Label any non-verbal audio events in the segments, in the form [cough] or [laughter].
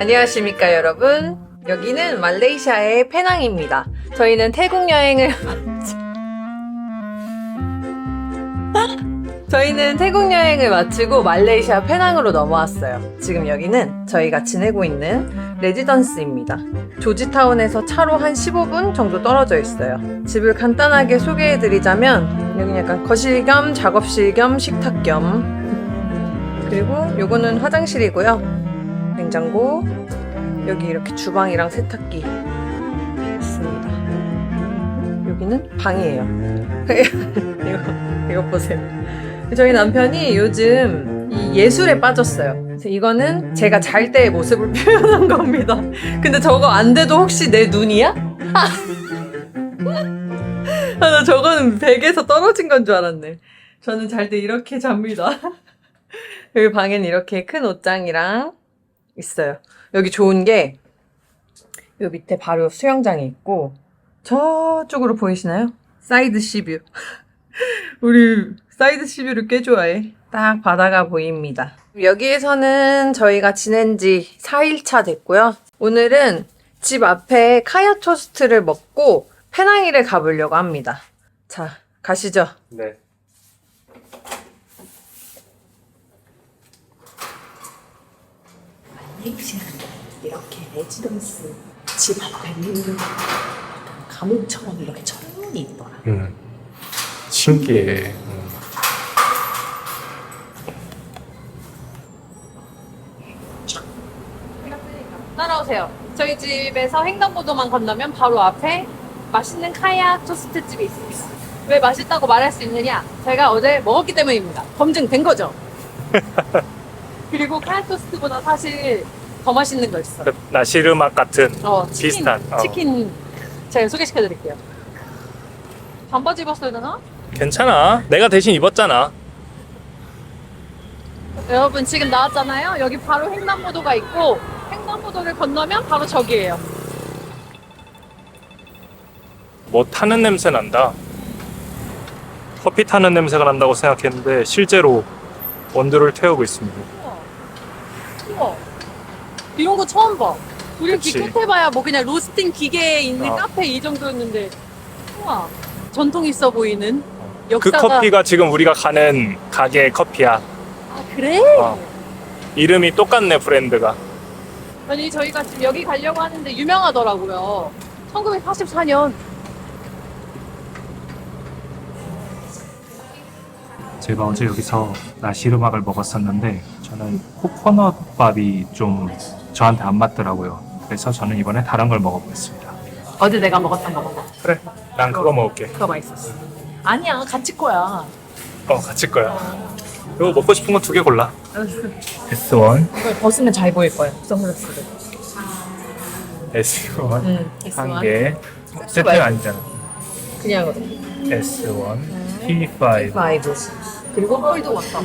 안녕하십니까 여러분. 여기는 말레이시아의 페낭입니다. 저희는 태국 여행을 [laughs] 저희는 태국 여행을 마치고 말레이시아 페낭으로 넘어왔어요. 지금 여기는 저희가 지내고 있는 레지던스입니다. 조지타운에서 차로 한 15분 정도 떨어져 있어요. 집을 간단하게 소개해드리자면 여기 약간 거실 겸 작업실 겸 식탁 겸. 그리고 요거는 화장실이고요 냉장고 여기 이렇게 주방이랑 세탁기 있습니다. 여기는 방이에요. [laughs] 이거, 이거 보세요. 저희 남편이 요즘 이 예술에 빠졌어요. 이거는 제가 잘 때의 모습을 [laughs] 표현한 겁니다. 근데 저거 안 돼도 혹시 내 눈이야? [laughs] 아, 나 저거는 베개에서 떨어진 건 줄 알았네. 저는 잘 때 이렇게 잡니다. 여기 방에는 이렇게 큰 옷장이랑 있어요. 여기 좋은 게, 요 밑에 바로 수영장이 있고, 저쪽으로 보이시나요? 사이드 시뷰. [laughs] 우리 사이드 시뷰를 꽤 좋아해. 딱 바다가 보입니다. 여기에서는 저희가 지낸 지 4일차 됐고요. 오늘은 집 앞에 카야 토스트를 먹고 페낭이를 가보려고 합니다. 자, 가시죠. 네. 말레이시아는 이렇게 레지던스 집 앞에 있는 약간 감옥처럼 이렇게 천문이 있더라. 음. 신기해. 음. 따라오세요. 저희 집에서 횡단보도만 건너면 바로 앞에 맛있는 카야 토스트 집이 있습니다. 왜 맛있다고 말할 수 있느냐? 제가 어제 먹었기 때문입니다. 검증된 거죠. [laughs] 그리고 카야 토스트보다 사실 더 맛있는 거 있어. 그 나시르막 같은 어, 치킨, 비슷한, 어. 치킨 제가 소개시켜 드릴게요. 반바지 입었어야 되나? 괜찮아. 내가 대신 입었잖아. 여러분 지금 나왔잖아요. 여기 바로 횡단보도가 있고 횡단보도를 건너면 바로 저기예요. 뭐 타는 냄새 난다. 커피 타는 냄새가 난다고 생각했는데 실제로 원두를 태우고 있습니다. 우와. 이런 거 처음 봐. 우리 그치. 기껏해봐야 뭐 그냥 로스팅 기계에 있는 어. 카페 이 정도였는데 우와 전통 있어 보이는 그 역사가 커피가 지금 우리가 가는 가게의 커피야. 아 그래? 어. 이름이 똑같네 브랜드가. 아니 저희가 지금 여기 가려고 하는데 유명하더라고요 1984년 제가 어제 여기서 나시르막을 먹었었는데 저는 코코넛 밥이 좀 저한테 안 맞더라고요. 그래서 저는 이번에 다른 걸 먹어보겠습니다. 어제 내가 먹었던 거 먹어 그래, 난 그거 먹을게. 그거 맛있었어 아니야 같이 거야 어, 같이 거야. 이거 먹고 싶은 거 두 개 골라. [laughs] S1, 이걸 벗으면 잘 보일 거야 선글라스를 S1 응 한 개. 세트가 아니잖아. 그냥 S1, T5. 5 그리고 홀도 왔다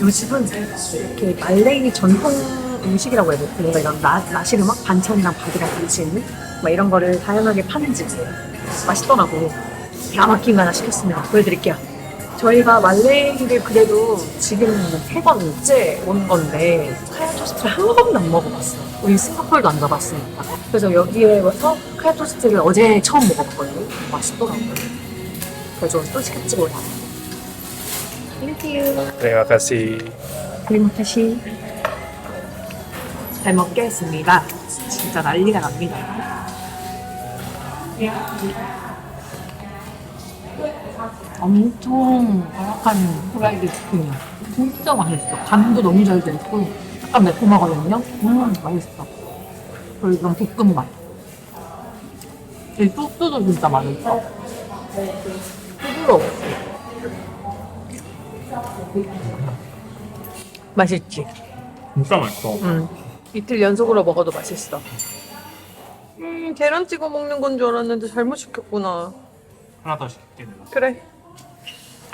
요 집은 이렇게 말레이 전통 음식이라고 해야 돼. 뭔가 이런 나, 나시르 막 반찬이랑 밥이랑 같이 있는 막 이런 거를 다양하게 파는 집이에요. 맛있더라고. 기가 막힌 거 하나 시켰습니다. 보여드릴게요. 저희가 말레이를 그래도 지금 세 번째 온 건데 카야 토스트를 한 번도 안 먹어봤어요. 우리 싱가포르도 안 가봤으니까. 그래서 여기에 와서 카야 토스트를 어제 처음 먹어봤거든요. 맛있더라고요. 그래서 또 시켰지 뭐야. 땡큐. Terima kasih. terima kasih. 잘 먹겠습니다. 진짜 난리가 납니다. 엄청 바삭한 후라이드 치킨이야. 진짜 맛있어. 간도 너무 잘 돼 있고 약간 매콤하거든요. 음, 맛있어. 그리고 이건 볶음밥. 이 소스도 진짜 맛있어. 부드러워. 맛있지? 진짜 맛있어. 응 이틀 연속으로 먹어도 맛있어 음 계란 찍어 먹는 건 줄 알았는데 잘못 시켰구나 하나 더 시킬게 내가. 그래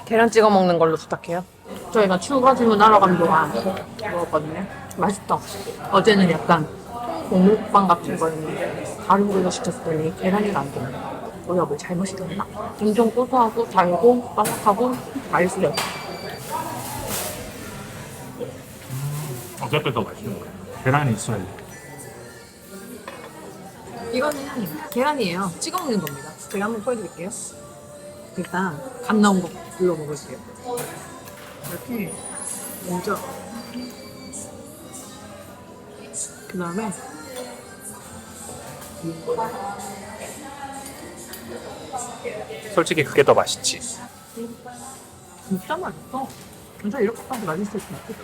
계란 찍어 먹는 걸로 부탁해요 저희가 추가 주문하러 간 동안 먹었거든요. 맛있다. 어제는 약간 공물빵 같은 거였는데 다른 걸로 시켰더니 계란이 안 돼. 조합을 잘못이 됐나? 엄청 고소하고 달고 바삭하고 맛있어요. 어차피 더 맛있는 거야. 계란이 있어야 돼. 이거는 계란이에요. 찍어 먹는 겁니다. 제가 한번 보여드릴게요. 일단 갓 나온 거 불러 먹을게요. 이렇게 먼저 그 다음에 솔직히 그게 더 맛있지. 진짜 맛있어. 진짜 이렇게 까지 맛있을 수 있어.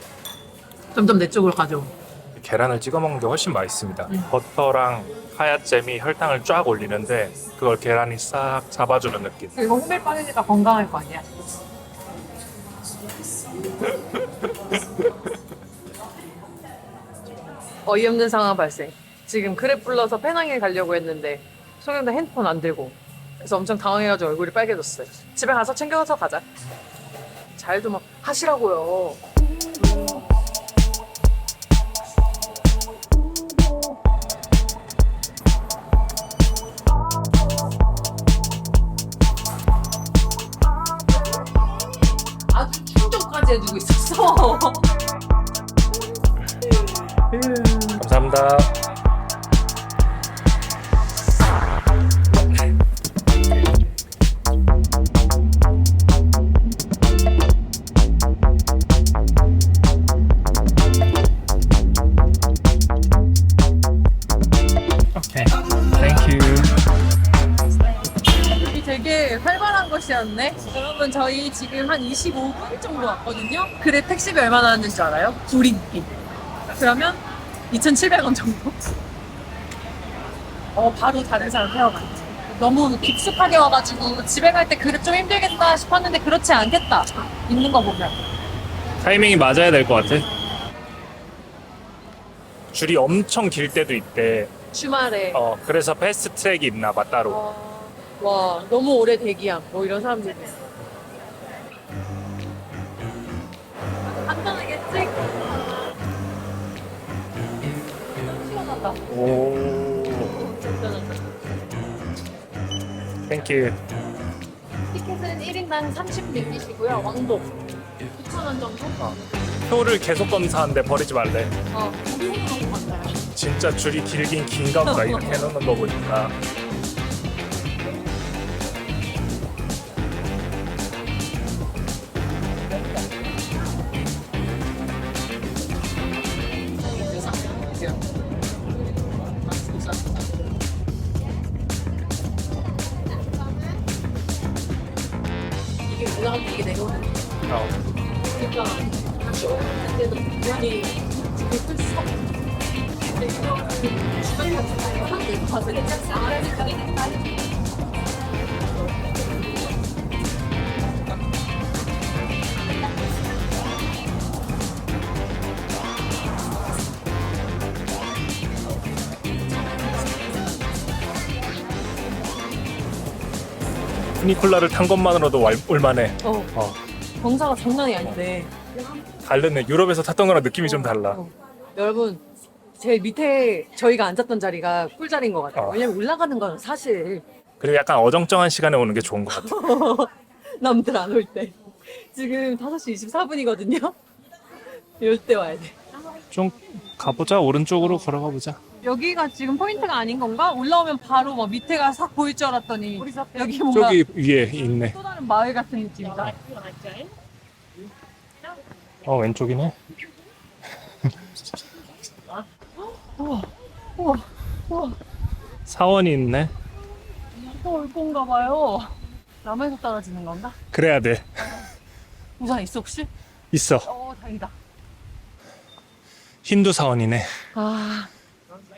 점점 내 쪽으로 가죠. 계란을 찍어 먹는 게 훨씬 맛있습니다. 버터랑 하얗잼이 혈당을 쫙 올리는데 그걸 계란이 싹 잡아주는 느낌. 이거 호밀 빵이니까 건강할 거 아니야? [laughs] 어이없는 상황 발생. 지금 그랩 불러서 페낭에 가려고 했는데 송영도 핸드폰 안 들고 그래서 엄청 당황해가지고 얼굴이 빨개졌어요. 집에 가서 챙겨서 가자. 잘좀 하시라고요. [laughs] 감사합니다. 여러분 저희 지금 한 25분 정도 왔거든요. 그래 택시비 얼마나 하는 줄 알아요? 우리끼리. 그러면 2,700원 정도. 어 바로 다른 사람 태워갔지. 너무 깊숙하게 와가지고 집에 갈 때 그릇 좀 힘들겠다 싶었는데 그렇지 않겠다. 있는 거 보면. 타이밍이 맞아야 될 것 같아. 줄이 엄청 길 때도 있대. 주말에. 어, 그래서 패스트 트랙이 있나 봐 따로. 어, 와 너무 오래 대기야. 뭐 이런 사람들이. 간단하겠지? 시원하다. 오. 땡큐. 티켓은 1인당 30링깃이고요. 왕복 9,000원 정도? 표를 계속 검사하는데 버리지 말래. 어. 진짜 줄이 길긴 긴가 보다 이렇게 해놓는 거 보니까. 피니콜라를 탄 것만으로도 왈- 올만해. 어, 어. 경사가 장난이 아닌데. 다르네. 유럽에서 탔던 거랑 느낌이 좀 달라. 어. 여러분, 제일 밑에 저희가 앉았던 자리가 꿀자리인 것 같아요. 어. 왜냐면 올라가는 건 사실 그리고 약간 어정쩡한 시간에 오는 게 좋은 것 같아. [laughs] 남들 안 올 때. 지금 5시 24분이거든요. 이럴 때 와야 돼. 좀 가보자. 오른쪽으로 걸어가 보자. 여기가 지금 포인트가 아닌 건가? 올라오면 바로 뭐 밑에가 싹 보일 줄 알았더니 여기 뭔가 저기 위에 있네. 또 다른 마을 같은 느낌이다. 어 왼쪽이네. 우와, 우와, 우와. 사원이 있네. 또 올 건가 봐요. 나무에서 떨어지는 건가? 그래야 돼. 우산 있어 혹시? 있어. 어 다행이다. 힌두 사원이네. 아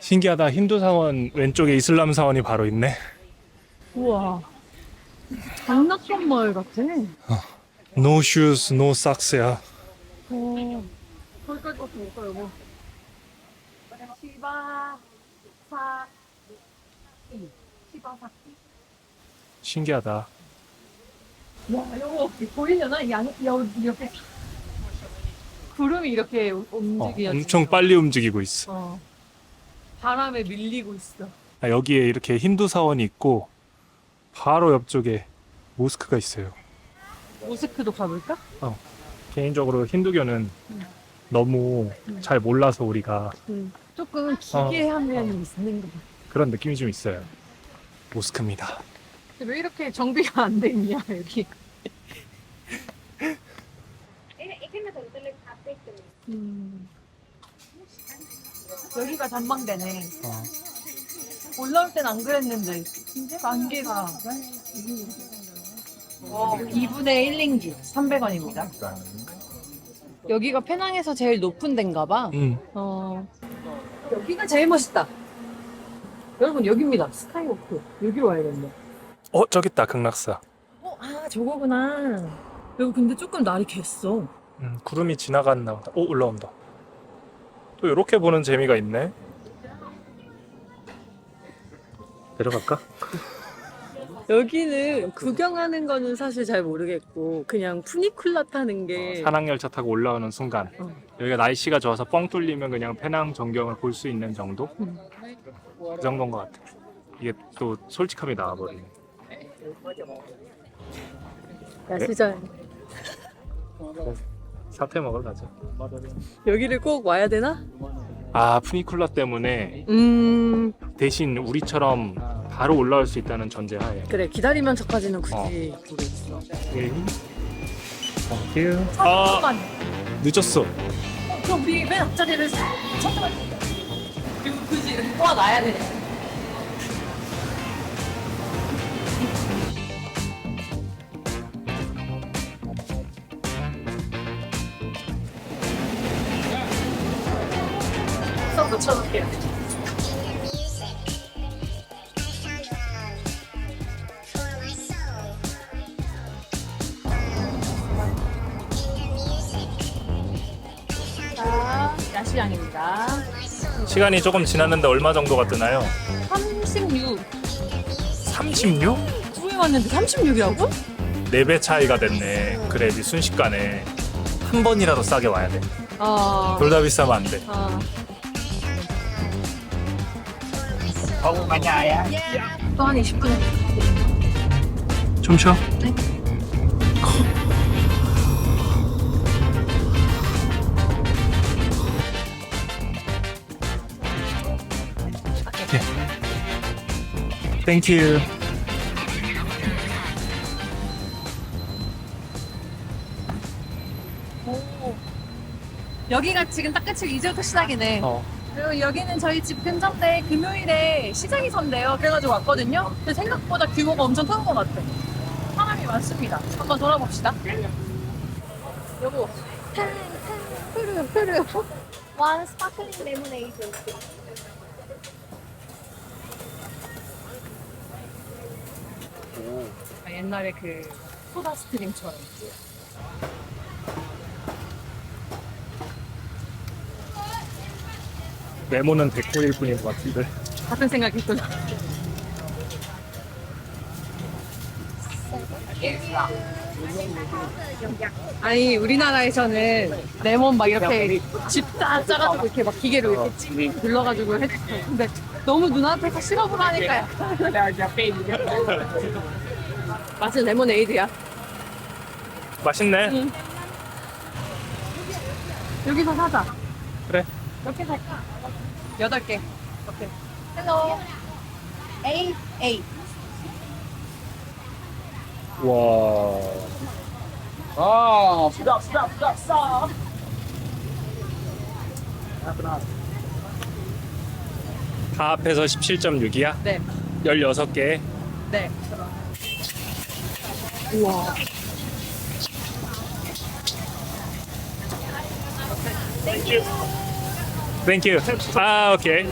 신기하다. 힌두 사원 왼쪽에 이슬람 사원이 바로 있네. 우와. 장난감 마을 같아. No shoes, no socks야. 오. 거기까지 갔다 올까 여보? 시바 사 시바 사키. 신기하다. 와 여보 보이려나? 양 여, 이렇게 구름이 이렇게 어, 움직이어. 엄청 빨리 움직이고 있어. 어. 바람에 밀리고 있어. 아, 여기에 이렇게 힌두 사원이 있고 바로 옆쪽에 모스크가 있어요. 모스크도 가볼까? 개인적으로 힌두교는 너무 잘 몰라서 우리가 음. 조금 기괴하면 있는 거. 그런 느낌이 좀 있어요. 모스크입니다. 근데 왜 이렇게 정비가 안 돼 있냐 여기. [laughs] 음. 여기가 전망대네. 어. 올라올 땐 안 그랬는데 안개가 어, 2분의 1링기 300원입니다. 여기가 페낭에서 제일 높은 데인가 봐. 음. 어. 여기가 제일 멋있다. 여러분 여기입니다. 스카이워크. 여기로 와야겠네. 어 저기 있다 극락사. 어, 아 저거구나. 여기 근데 조금 날이 겠어. 음, 구름이 지나갔나 보다. 오 올라온다. 또 이렇게 보는 재미가 있네. 내려갈까? 여기는 구경하는 거는 사실 잘 모르겠고 그냥 푸니쿨라 타는 게 산악열차 타고 올라오는 순간 어. 여기가 날씨가 좋아서 뻥 뚫리면 그냥 페낭 전경을 볼 수 있는 정도? 음. 그 정도인 것 같아. 이게 또 솔직함이 나와버리네. 야시장 사태 먹으러 가자. 여기를 꼭 와야 되나? 아 푸니쿨라 때문에 음 대신 우리처럼 바로 올라올 수 있다는 전제하에. 그래 기다리면서까지는 굳이 어. 모르겠어. 오케이. 땡큐. 아 잠깐만. 늦었어. 그럼 우리 맨 앞자리를 찾아갈 그리고 굳이 모아놔야 돼. 자, 야시장입니다. 시간이 조금 지났는데 얼마 정도가 뜨나요? 36. 36? 9에 왔는데 36이라고? 4배 차이가 됐네. 그래, 이 순식간에. 한 번이라도 싸게 와야 돼. 아. 둘다 비싸면 안 돼. 아. 어우, 마냐야. 또 한 20분. 좀 쉬어. 땡큐. 여기가 지금 딱같이 이제부터 시작이네. 어. 그리고 여기는 저희 집 근처인데 금요일에 시장이 선대요. 그래가지고 왔거든요. 근데 생각보다 규모가 엄청 큰 것 같아. 사람이 많습니다. 한번 돌아봅시다. 여보. 푸르 푸르. Sparkling lemonade. 아, 옛날에 그 소다 스트림처럼. 메모는 데코일 뿐인 것 같은데. 같은 생각했구나. 아니 우리나라에서는 레몬 막 이렇게 집다 짜가지고 이렇게 막 기계로 이렇게 찡 눌러가지고 했어. 근데 너무 눈앞에서 시럽으로 하니까 맛은 레모네이드야. 맛있네. 응. 여기서 사자. 그래. 몇개 살까? 여덟 개. 오케이. Hello. Eight, eight. 와. Oh, stop, stop, stop, stop. 다 합해서 17.6이야? 네. 16개. 네. 우와. 땡큐. 아, 오케이.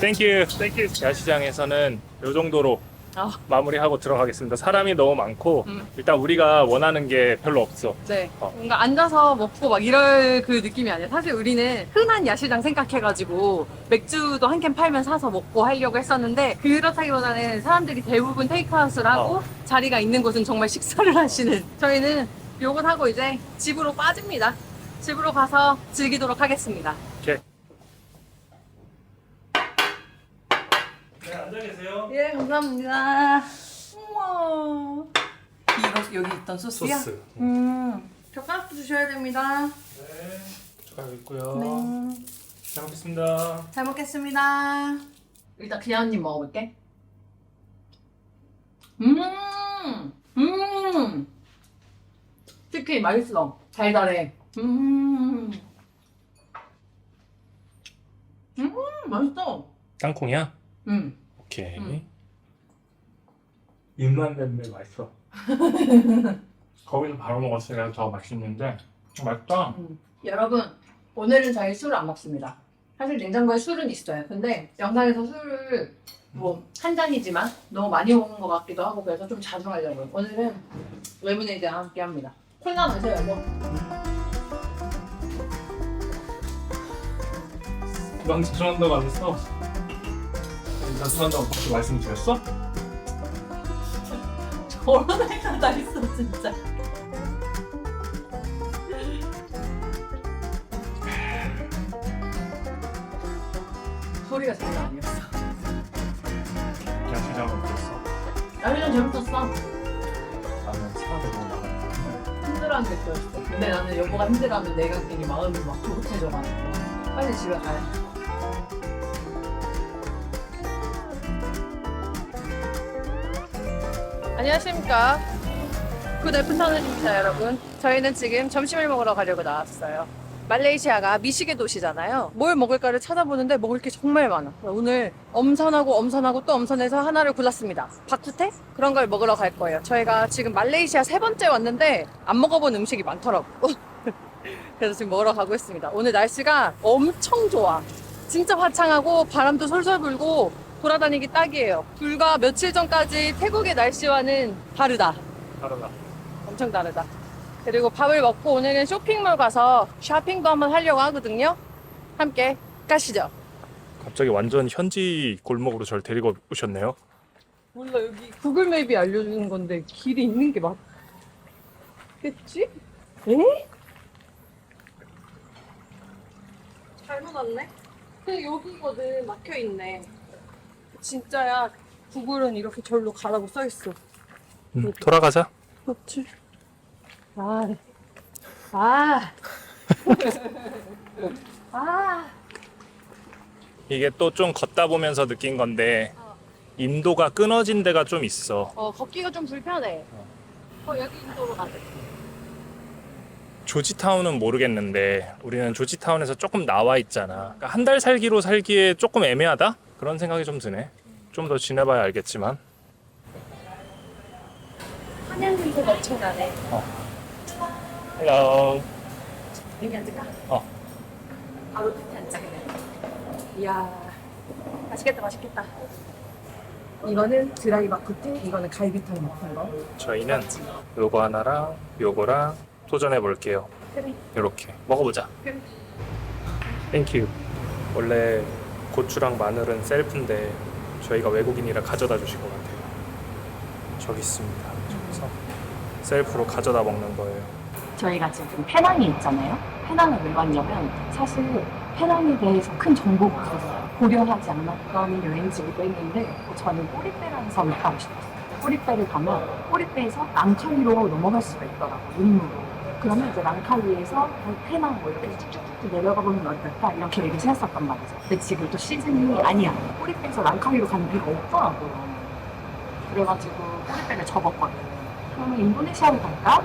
땡큐. 땡큐. 야시장에서는 이 정도로 아. 마무리하고 들어가겠습니다. 사람이 너무 많고 음. 일단 우리가 원하는 게 별로 없어. 네. 어. 뭔가 앉아서 먹고 막 이럴 그 느낌이 아니야. 사실 우리는 흔한 야시장 생각해가지고 맥주도 한 캔 팔면 사서 먹고 하려고 했었는데 그렇다기보다는 사람들이 대부분 테이크아웃을 하고 어. 자리가 있는 곳은 정말 식사를 [laughs] 하시는 저희는 요걸 하고 이제 집으로 빠집니다. 집으로 가서 즐기도록 하겠습니다. 오케이. 앉아 계세요. 예, 감사합니다. 우와. 이거 여기 있던 소스야? 소스. 음. 젓가락도 주셔야 됩니다. 네. 젓가락 있고요. 네. 잘 먹겠습니다. 잘 먹겠습니다. 일단 그냥 한입 먹어볼게. 음, 음. 치킨 맛있어. 달달해. 음. 음, 맛있어. 땅콩이야? 음. 오케이. 음. 입만 냈는데 맛있어. [laughs] 거기서 바로 먹었으니까 더 맛있는데 맛있다. 여러분, 오늘은 저희 술을 안 먹습니다. 사실 냉장고에 술은 있어요. 근데 영상에서 술을 뭐 한 잔이지만 너무 많이 먹는 것 같기도 하고 그래서 좀 자주 하려고요. 오늘은 레모네이드와 함께 합니다. 콜라 마셔요, 여 보. 난 자수한다고 안 했어. 자수한다고 그렇게 말씀드렸어? 저런 애가 다 있어, 진짜. 소리가 장난 아니었어. 시장을 못했어. 나는 재밌었어. 나는 사람들 너무 많아. 힘들어하는 게 보였어. 근데 나는 여보가 힘들어하면 내가 괜히 마음이 막 조급해져가지고. 빨리 집에 가야 안녕하십니까. 굿 애프터눈입니다, 여러분. 저희는 지금 점심을 먹으러 가려고 나왔어요. 말레이시아가 미식의 도시잖아요. 뭘 먹을까를 찾아보는데 먹을 게 정말 많아. 오늘 엄선하고 엄선하고 또 엄선해서 하나를 골랐습니다. 바쿠테? 그런 걸 먹으러 갈 거예요. 저희가 지금 말레이시아 세 번째 왔는데 안 먹어본 음식이 많더라고. [laughs] 그래서 지금 먹으러 가고 있습니다. 오늘 날씨가 엄청 좋아. 진짜 화창하고 바람도 솔솔 불고 돌아다니기 딱이에요. 불과 며칠 전까지 태국의 날씨와는 다르다. 다르다. 엄청 다르다. 그리고 밥을 먹고 오늘은 쇼핑몰 가서 쇼핑도 한번 하려고 하거든요. 함께 가시죠. 갑자기 완전 현지 골목으로 절 데리고 오셨네요. 몰라 여기 구글 맵이 알려주는 건데 길이 있는 게 맞겠지? 에? 잘못 왔네? 근데 여기거든 막혀 있네. 진짜야. 구글은 이렇게 절로 가라고 써 있어. 음, 돌아가자. 그렇지. 아, 아, [laughs] 아. 이게 또 좀 걷다 보면서 느낀 건데 인도가 끊어진 데가 좀 있어. 어 걷기가 좀 불편해. 어 여기 인도로 가자. 조지타운은 모르겠는데 우리는 조지타운에서 조금 나와 있잖아. 그러니까 한달 살기로 살기에 조금 애매하다? 그런 생각이 좀 드네. 좀 더 지내봐야 알겠지만. 한양 냄새 엄청 나네. 헬로. 여기 앉을까? 어. 바로 끝에 앉자 그냥. 이야, 맛있겠다, 맛있겠다. 이거는 드라이 마쿠트, 이거는 갈비탕 같은 거. 저희는 요거 하나랑 요거랑 도전해 볼게요. 이렇게 먹어보자. 땡큐. 원래 고추랑 마늘은 셀프인데 저희가 외국인이라 가져다 주신 것 같아요. 저기 있습니다. 저기서 셀프로 가져다 먹는 거예요. 저희가 지금 페낭이 있잖아요. 페낭을 왜 왔냐면 사실 페낭에 대해서 큰 정보가 없었어요. 고려하지 않았던 여행지이기도 했는데 저는 꼬리빼라는 섬을 가고 싶었어요. 꼬리빼를 가면 꼬리빼에서 랑카이로 넘어갈 수가 있더라고요. 육로로. 그러면 이제 랑카이에서 페낭 뭐 이렇게 쭉쭉쭉 내려가 보면 어떨까 이런 계획을 세웠었단 말이죠. 근데 지금 또 시즌이 아니야. 꼬리빼에서 랑카이로 가는 길이 없더라고요. 그래가지고 꼬리빼를 접었거든요. 그러면 인도네시아로 갈까?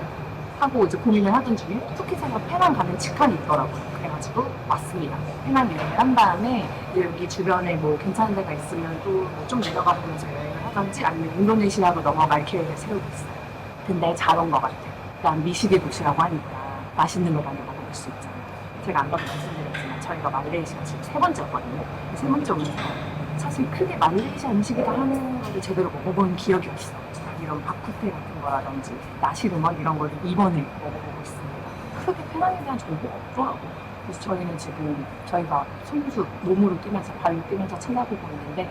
하고 이제 고민을 하던 중에 푸켓에서 페낭 가는 직항이 있더라고요. 그래가지고 왔습니다. 페낭 여행을 한 다음에 여기 주변에 뭐 괜찮은 데가 있으면 또좀 내려가 보면서 여행을 하던지 아니면 인도네시아로 넘어갈 계획을 세우고 있어요. 근데 잘 온 것 같아요. 일단 미식의 도시라고 하니까 맛있는 거 많이 먹어볼 수 있잖아요. 제가 아까도 말씀드렸지만 저희가 말레이시아 지금 세 번째였거든요. 세 번째 오면서 사실 크게 말레이시아 음식이라 하는 거를 제대로 먹어본 기억이 없어요. 이런 바쿠테 같은 거라든지 나시르먼 이런 걸 이번에 먹어보고 있습니다. 크게 페낭에 대한 정보가 없더라고요. 그래서 저희는 지금 저희가 손수 몸으로 뛰면서 발로 뛰면서 찾아보고 있는데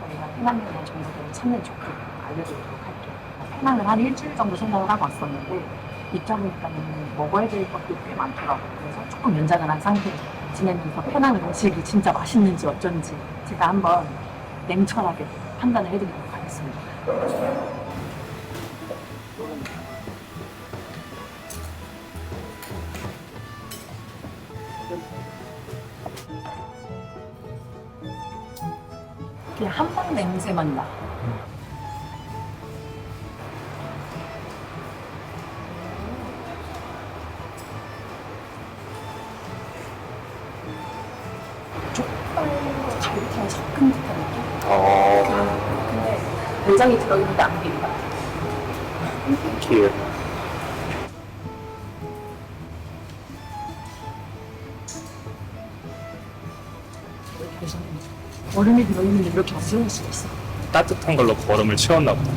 저희가 페낭에 대한 정보들을 찾는 쪽으로 알려드리도록 할게요. 페낭을 한 일주일 정도 생각을 하고 왔었는데 입장일까는 먹어야 될 것도 꽤 많더라고요. 그래서 조금 연장을 한 상태로 진행해서 페낭 음식이 진짜 맛있는지 어쩐지 제가 한번 냉철하게 판단을 해드리도록 하겠습니다. 그냥 한방 냄새만 나. 족발 갈비탕 섞은 듯한 느낌? 어, 근데 내장이 들어있는데 안 비린다. 길. 그래서 얼음이 들어있는데 이렇게 어려울 수가 있어. 따뜻한 걸로 얼음을 채웠나 보다.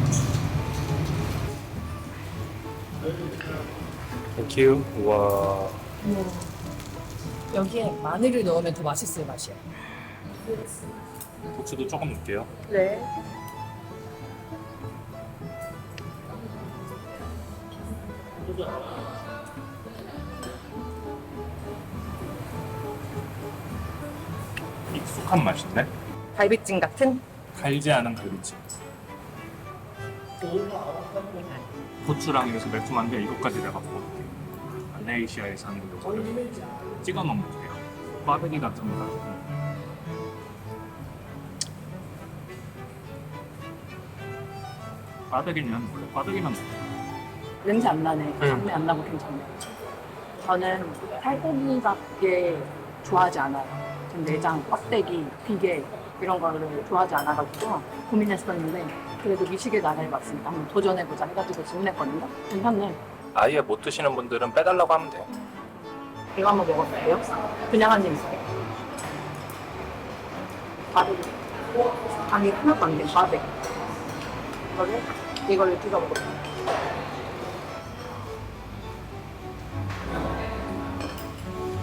땡큐. 와. 여기에 마늘을 넣으면 더 맛있을 맛이야. 고추도 조금 넣을게요. 네. 익숙한 맛인데? 갈비찜 같은? 달지 않은 갈비찜. 고추랑 이래서 매콤한데 이것까지 내가 먹어볼게. 말레이시아에서 하는 요거를 찍어 먹는 게요. 꽈배기 같은 거. 꽈배기는 원래 꽈배기만 먹어. 냄새 안 나네. 응. 장내 안 나고 괜찮네. 저는 살코기밖에 좋아하지 않아요. 전 내장, 껍데기, 비계 이런 거를 좋아하지 않아가지고 고민했었는데 그래도 미식의 나라에 왔으니까 한번 도전해보자 해가지고 주문했거든요. 괜찮네. 아예 못 드시는 분들은 빼달라고 하면 돼요. 이거 한번 먹어볼게요. 그냥 한 입. 바로 당이 하나도 안 돼. 바베. 이거를 이거를 찍어 먹어.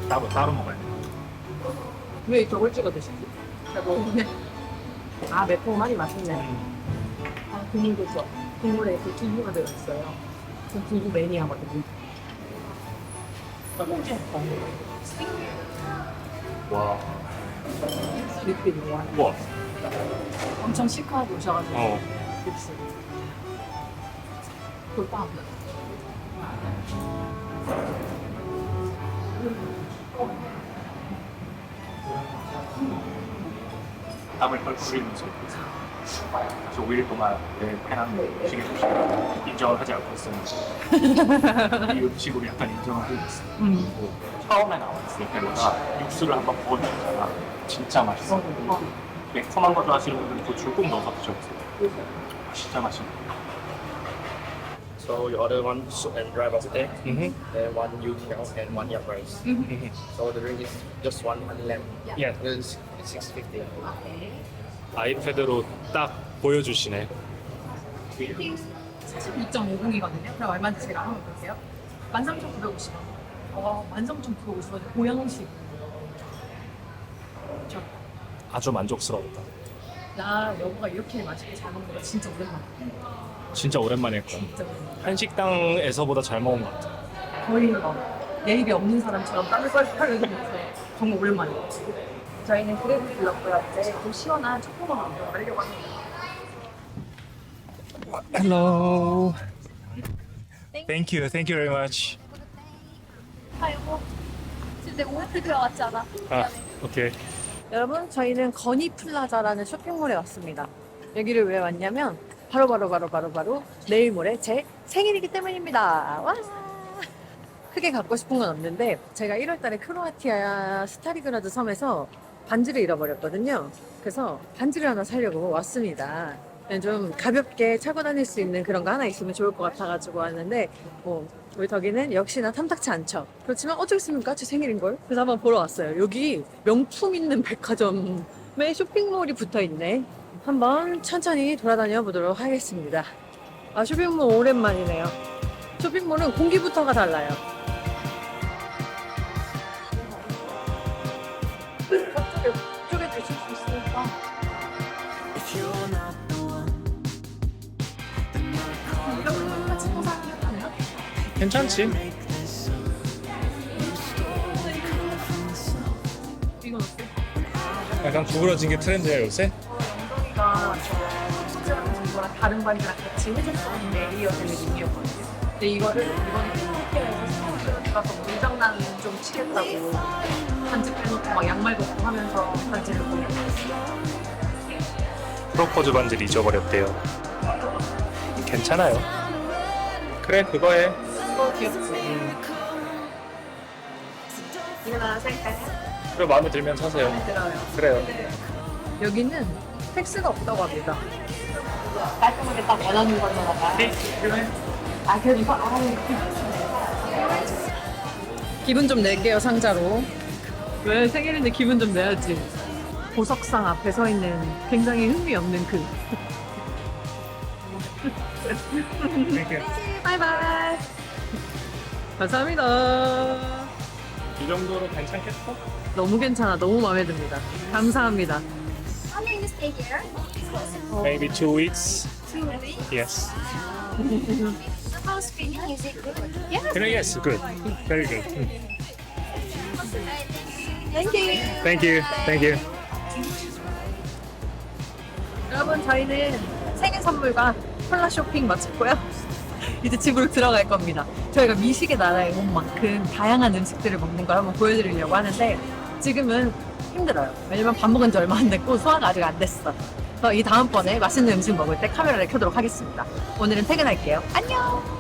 따로 따로 먹어야 돼. 왜 저걸 찍어 드시지? 아 매콤하니 맛있네. 아 국물도 좋아. 국물에 그 두부가 들어있어요. 그 두부 매니아거든요. 너무. 와. 리필이 와. 우와. 엄청 시크하게 오셔가지고. 어. 립스. 꿀빵. 땀을 뻘뻘 흘리면서 그래서 5일 동안 내 편한 음식에 대해서 인정을 하지 않고 있었는데 이 음식으로 약간 인정을 하고 있어. 음. 그리고 처음에 나왔을 때 내가 육수를 한번 부어주잖아. 진짜 맛있어. 어. 매콤한 거 좋아하시는 분들은 고추를 꼭 넣어서 드셔보세요. 진짜 맛있네. So you order one soup and dry egg, Mm-hmm. then one youtiao and one yam rice. So the drink is just one honey lamb. Yeah. It's six fifty. 아이패드로 딱 보여주시네. 42.50이거든요. 그럼 얼마인지 제가 한번 볼게요. 13,950원. 어, 13,950원. 보양식. 저, 아주 만족스러웠다. 나 여보가 이렇게 맛있게 잘 먹는 거 진짜 오랜만이야. 진짜 오랜만에 했고 진짜. 한식당에서보다 잘 먹은 것 같아. 거의 뭐 예의가 없는 사람처럼 땀을 뻘뻘 흘리면서 정말 오랜만이에요. 저희는 그래도 불렀고요. 이제 좀 시원한 초코만 먼저 마려고 합니다. Hello. Thank you. Thank you very much. 아 여보 지금 내가 오트 들어왔잖아 아, 오케이. 여러분, 저희는 건이 플라자라는 쇼핑몰에 왔습니다. 여기를 왜 왔냐면 바로 바로 바로 바로 바로 내일 모레 제 생일이기 때문입니다. 와! 크게 갖고 싶은 건 없는데 제가 1월 달에 크로아티아 스타리그라드 섬에서 반지를 잃어버렸거든요. 그래서 반지를 하나 사려고 왔습니다. 좀 가볍게 차고 다닐 수 있는 그런 거 하나 있으면 좋을 것 같아가지고 왔는데 뭐 우리 덕이는 역시나 탐탁치 않죠. 그렇지만 어쩌겠습니까? 제 생일인걸. 그래서 한번 보러 왔어요. 여기 명품 있는 백화점에 쇼핑몰이 붙어 있네. 한번 천천히 돌아다녀 보도록 하겠습니다. 아, 쇼핑몰 오랜만이네요. 쇼핑몰은 공기부터가 달라요. 저쪽에, 저쪽에 드실 수 있으니까. 이런 거 같이 포장하나요? 괜찮지? 이건 어때? 약간 구부러진 게 트렌드야 요새? 다른 반지랑 같이 해줬었는데 리어셀 느낌이었거든요. 근데 이거를 이번에 토끼에서 들어가서 물장난 좀 치겠다고 반지 빼놓고 막 양말 벗고 하면서 반지를 보냈어요. 프로포즈 반지를 잊어버렸대요. 괜찮아요. 그래 그거 해. 이거 귀엽지? 이거 하나 살까요? 그래 마음에 들면 사세요. 들어요. 그래요. 여기는 택스가 없다고 합니다. 깔끔하게 딱 원하는 걸로다가. 아, 그래도 이거, 아우, 기분 좀 낼게요, 상자로. 왜 생일인데 기분 좀 내야지. 보석상 앞에 서 있는 굉장히 흥미 없는 그. [laughs] 바이바이. 감사합니다. 이 정도로 괜찮겠어? 너무 괜찮아. 너무 마음에 듭니다. 감사합니다. How long you stay here? Maybe two weeks. Two weeks. Yes. The house cleaning is it good? Yeah. 그래 yes, good. Very good. Thank you. Thank you. Thank you. 여러분, 저희는 생일 선물과 콜라 쇼핑 마쳤고요. [laughs] 이제 집으로 들어갈 겁니다. 저희가 미식의 나라에 온 만큼 다양한 음식들을 먹는 걸 한번 보여드리려고 하는데 지금은 힘들어요. 왜냐면 밥 먹은 지 얼마 안 됐고 소화가 아직 안 됐어. 그래서 이 다음번에 맛있는 음식 먹을 때 카메라를 켜도록 하겠습니다. 오늘은 퇴근할게요. 안녕!